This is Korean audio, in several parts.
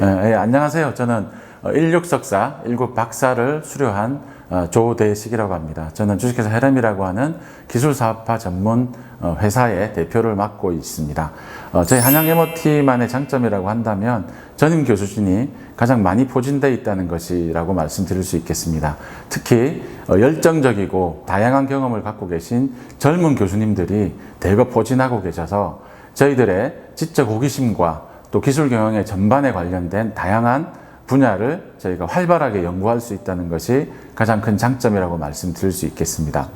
예, 예, 안녕하세요. 저는 어, 16석사, 1급 박사를 수료한 어, 조대식이라고 합니다. 저는 주식회사 헤렘이라고 하는 기술사업화 전문 어, 회사의 대표를 맡고 있습니다. 어, 저희 한양 MOT만의 장점이라고 한다면 전임 교수진이 가장 많이 포진되어 있다는 것이라고 말씀드릴 수 있겠습니다. 특히 어, 열정적이고 다양한 경험을 갖고 계신 젊은 교수님들이 대거 포진하고 계셔서 저희들의 지적 호기심과 또 기술 경영의 전반에 관련된 다양한 분야를 저희가 활발하게 연구할 수 있다는 것이 가장 큰 장점이라고 말씀드릴 수 있겠습니다.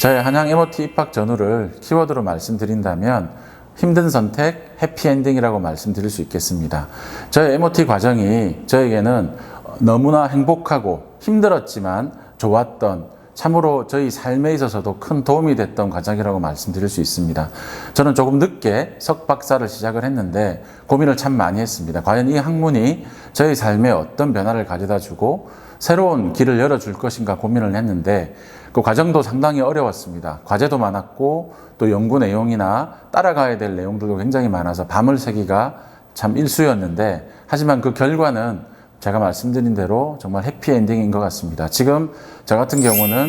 저희 한양 MOT 입학 전후를 키워드로 말씀드린다면 힘든 선택, 해피엔딩이라고 말씀드릴 수 있겠습니다. 저희 MOT 과정이 저에게는 너무나 행복하고 힘들었지만 좋았던 참으로 저희 삶에 있어서도 큰 도움이 됐던 과정이라고 말씀드릴 수 있습니다. 저는 조금 늦게 석박사를 시작을 했는데 고민을 참 많이 했습니다. 과연 이 학문이 저희 삶에 어떤 변화를 가져다 주고 새로운 길을 열어줄 것인가 고민을 했는데 그 과정도 상당히 어려웠습니다. 과제도 많았고 또 연구 내용이나 따라가야 될 내용들도 굉장히 많아서 밤을 새기가 참 일수였는데 하지만 그 결과는 제가 말씀드린 대로 정말 해피엔딩인 것 같습니다. 지금 저 같은 경우는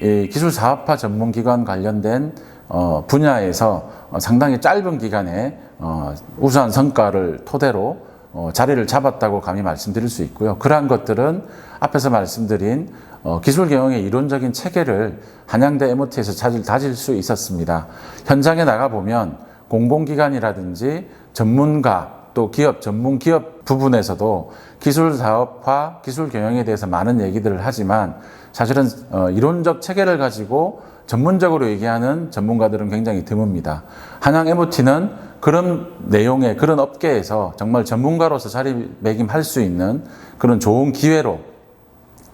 이 기술 사업화 전문 기관 관련된 어, 분야에서 어, 상당히 짧은 기간에 어, 우수한 성과를 토대로 어, 자리를 잡았다고 감히 말씀드릴 수 있고요. 그러한 것들은 앞에서 말씀드린 어, 기술 경영의 이론적인 체계를 한양대 MOT에서 다질, 다질 수 있었습니다. 현장에 나가 보면 공공기관이라든지 전문가 또 기업 전문 기업 부분에서도 기술 사업화, 기술 경영에 대해서 많은 얘기들을 하지만 사실은 어, 이론적 체계를 가지고 전문적으로 얘기하는 전문가들은 굉장히 드뭅니다. 한양 MOT는 그런 내용의 그런 업계에서 정말 전문가로서 자리매김할 수 있는 그런 좋은 기회로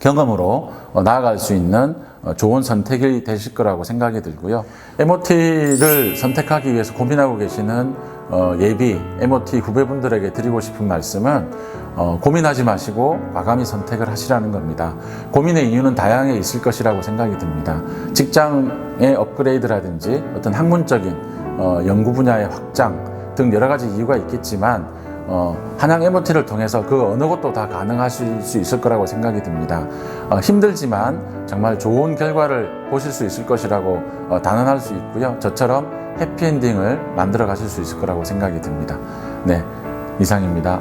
경험으로 어, 나아갈 수 있는 어, 좋은 선택이 되실 거라고 생각이 들고요. MOT를 선택하기 위해서 고민하고 계시는 어, 예비 MOT 후배분들에게 드리고 싶은 말씀은 어, 고민하지 마시고 과감히 선택을 하시라는 겁니다. 고민의 이유는 다양하게 있을 것이라고 생각이 듭니다. 직장의 업그레이드라든지 어떤 학문적인 어, 연구 분야의 확장 등 여러 가지 이유가 있겠지만 어, 한양 MOT를 통해서 그 어느 것도 다 가능하실 수 있을 거라고 생각이 듭니다. 어, 힘들지만 정말 좋은 결과를 보실 수 있을 것이라고 어, 단언할 수 있고요. 저처럼 해피엔딩을 만들어 가실 수 있을 거라고 생각이 듭니다. 네, 이상입니다.